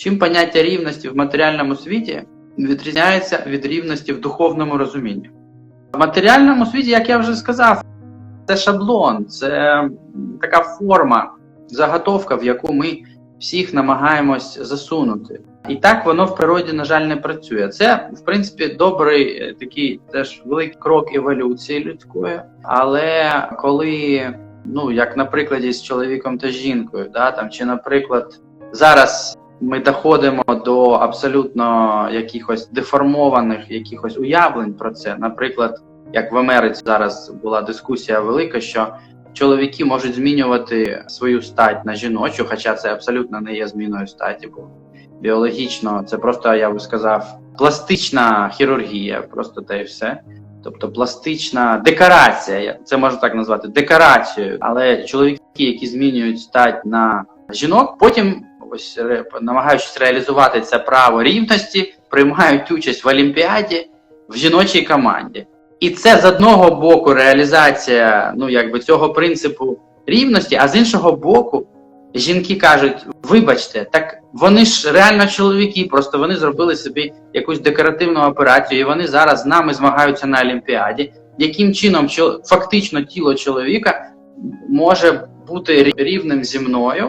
Чим поняття рівності в матеріальному світі відрізняється від рівності в духовному розумінні? В матеріальному світі, як я вже сказав, це шаблон, це така форма, заготовка, в яку ми всіх намагаємось засунути. І так воно в природі, на жаль, не працює. Це, в принципі, добрий е, такий теж великий крок еволюції людської. Але коли, ну як на прикладі з чоловіком та жінкою, да, там, чи, наприклад, зараз ми доходимо до абсолютно якихось деформованих якихось уявлень про це. Наприклад, як в Америці зараз була дискусія велика, що чоловіки можуть змінювати свою стать на жіночу, хоча це абсолютно не є зміною статі, бо біологічно це просто, я би сказав, пластична хірургія, просто те і все. Тобто пластична декорація, це можна так назвати, декорацією. Але чоловіки, які змінюють стать на жінок, потім ось ре- намагаючись реалізувати це право рівності, приймають участь в Олімпіаді в жіночій команді. І це з одного боку реалізація ну якби цього принципу рівності, а з іншого боку, жінки кажуть: вибачте, так вони ж реально чоловіки, просто вони зробили собі якусь декоративну операцію, і вони зараз з нами змагаються на Олімпіаді. Яким чином фактично тіло чоловіка може бути рівним зі мною?